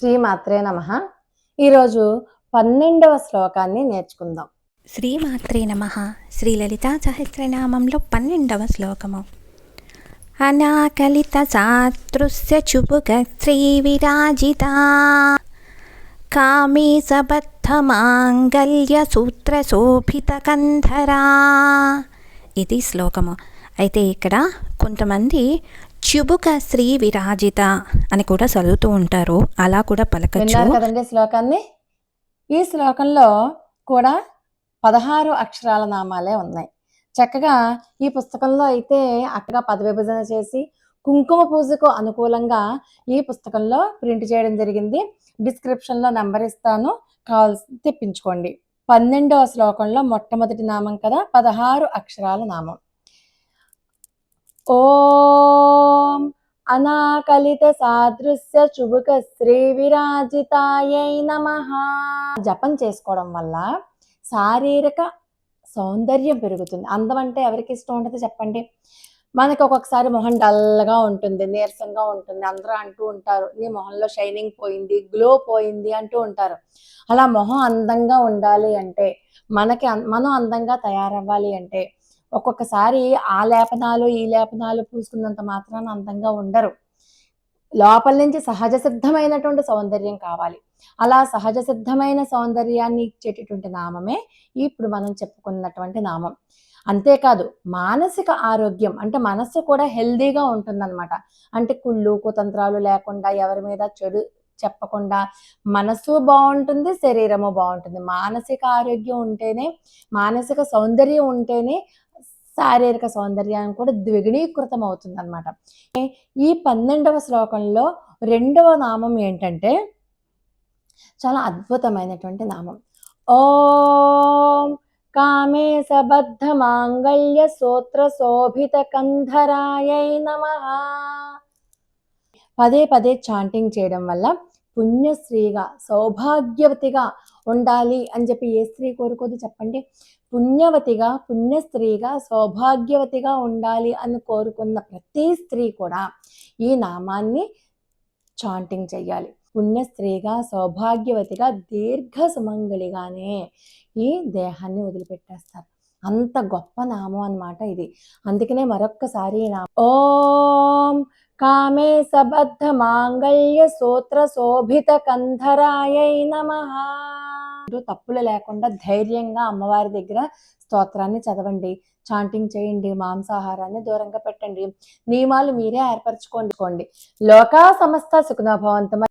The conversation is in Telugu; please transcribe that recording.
శ్రీమాత్రే నమ. ఈరోజు పన్నెండవ శ్లోకాన్ని నేర్చుకుందాం. శ్రీమాత్రే నమ. శ్రీ లలితా సహస్రనామంలో పన్నెండవ శ్లోకము. అనాకలిత సాతృస్య చుపుక శ్రీ విరాజిత. కామీ సబద్ధ మాంగల్య సూత్ర శోభిత కంధరా. ఇది శ్లోకము. అయితే ఇక్కడ కొంతమంది చుబుక శ్రీ విరాజిత అని కూడా చదువుతూ ఉంటారు. అలా కూడా పలకచ్చు. కదండి శ్లోకాన్ని? ఈ శ్లోకంలో కూడా పదహారు అక్షరాల నామాలే ఉన్నాయి. చక్కగా ఈ పుస్తకంలో అయితే అక్కగా పద విభజన చేసి కుంకుమ పూజకు అనుకూలంగా ఈ పుస్తకంలో ప్రింట్ చేయడం జరిగింది. డిస్క్రిప్షన్లో నెంబర్ ఇస్తాను. కావాల్సి తెప్పించుకోండి. పన్నెండవ శ్లోకంలో మొట్టమొదటి నామం కదా? పదహారు అక్షరాల నామం. ఓం అనాకలిత సాదృశ్య శుభక శ్రీ విరాజితాయై నమ. జపం చేసుకోవడం వల్ల శారీరక సౌందర్యం పెరుగుతుంది. అందం అంటే ఎవరికి ఇష్టం ఉంటుంది చెప్పండి. మనకి ఒక్కొక్కసారి మొహం డల్గా ఉంటుంది నీరసంగా ఉంటుంది. అందరూ అంటూ ఉంటారు నీ మొహంలో షైనింగ్ పోయింది గ్లో పోయింది అంటూ ఉంటారు. అలా మొహం అందంగా ఉండాలి అంటే మనకి మనం అందంగా తయారవ్వాలి అంటే ఒక్కొక్కసారి ఆ లేపనాలు ఈ లేపనాలు పూసుకున్నంత మాత్రాన అందంగా ఉండరు. లోపల నుంచి సహజ సిద్ధమైనటువంటి సౌందర్యం కావాలి. అలా సహజ సిద్ధమైన సౌందర్యాన్ని ఇచ్చేటటువంటి నామమే ఇప్పుడు మనం చెప్పుకున్నటువంటి నామం. అంతేకాదు మానసిక ఆరోగ్యం అంటే మనస్సు కూడా హెల్దీగా ఉంటుందన్నమాట. అంటే కుళ్ళు కుతంత్రాలు లేకుండా ఎవరి మీద చెడు చెప్పకుండా మనసు బాగుంటుంది శరీరము బాగుంటుంది. మానసిక ఆరోగ్యం ఉంటేనే మానసిక సౌందర్యం ఉంటేనే శారీరక సౌందర్యాన్ని కూడా ద్విగుణీకృతం అవుతుంది అనమాట ఈ పన్నెండవ శ్లోకంలో రెండవ నామం ఏంటంటే చాలా అద్భుతమైనటువంటి నామం. ఓం కామే సబద్ధ మాంగళ్య సూత్ర శోభిత కంధరాయై నమ. పదే పదే చాంటింగ్ చేయడం వల్ల పుణ్యశ్రీగా సౌభాగ్యవతిగా ఉండాలి అని చెప్పి ఏ స్త్రీ కోరుకోదు చెప్పండి. పుణ్యవతిగా పుణ్యస్త్రీగా సౌభాగ్యవతిగా ఉండాలి అని కోరుకున్న ప్రతి స్త్రీ కూడా ఈ నామాన్ని చాంటింగ్ చెయ్యాలి. పుణ్యస్త్రీగా సౌభాగ్యవతిగా దీర్ఘ సుమంగళిగానే ఈ దేహాన్ని వదిలిపెట్టేస్తారు. అంత గొప్ప నామం అన్నమాట ఇది. అందుకనే మరొక్కసారి ఈ నామం ఓం కామే సబద్ధ మాంగళ్య సూత్ర శోభిత కంధరాయై నమ. తప్పులు లేకుండా ధైర్యంగా అమ్మవారి దగ్గర స్తోత్రాన్ని చదవండి. చాంటింగ్ చేయండి మాంసాహారాన్ని దూరంగా పెట్టండి. నియమాలు మీరే ఏర్పరచుకోండి. లోకా సమస్త సుఖనాభవంతమ